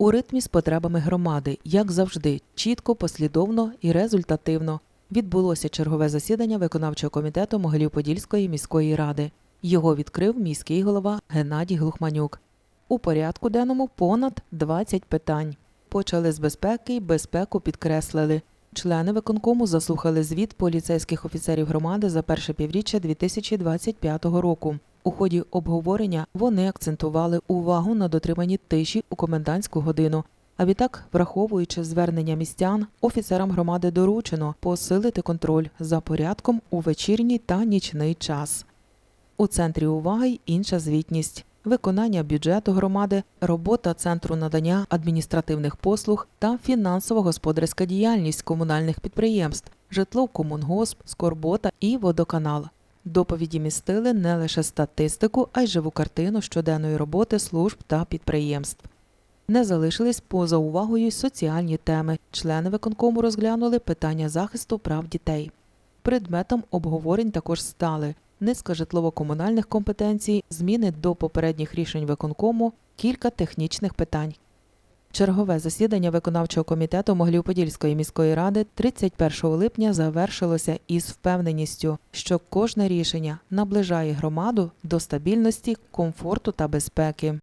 У ритмі з потребами громади, як завжди, чітко, послідовно і результативно відбулося чергове засідання виконавчого комітету Могилів-Подільської міської ради. Його відкрив міський голова Геннадій Глухманюк. У порядку денному понад 20 питань. Почали з безпеки і безпеку підкреслили. Члени виконкому заслухали звіт поліцейських офіцерів громади за перше півріччя 2025 року. У ході обговорення вони акцентували увагу на дотриманні тиші у комендантську годину. А відтак, враховуючи звернення містян, офіцерам громади доручено посилити контроль за порядком у вечірній та нічний час. У центрі уваги й інша звітність. Виконання бюджету громади, робота центру надання адміністративних послуг та фінансово-господарська діяльність комунальних підприємств, житло-комунгосп, скорбота і водоканал. Доповіді містили не лише статистику, а й живу картину щоденної роботи служб та підприємств. Не залишились поза увагою й соціальні теми. Члени виконкому розглянули питання захисту прав дітей. Предметом обговорень також стали низка житлово-комунальних компетенцій, зміни до попередніх рішень виконкому, кілька технічних питань. Чергове засідання виконавчого комітету Могилів-Подільської міської ради 31 липня завершилося із впевненістю, що кожне рішення наближає громаду до стабільності, комфорту та безпеки.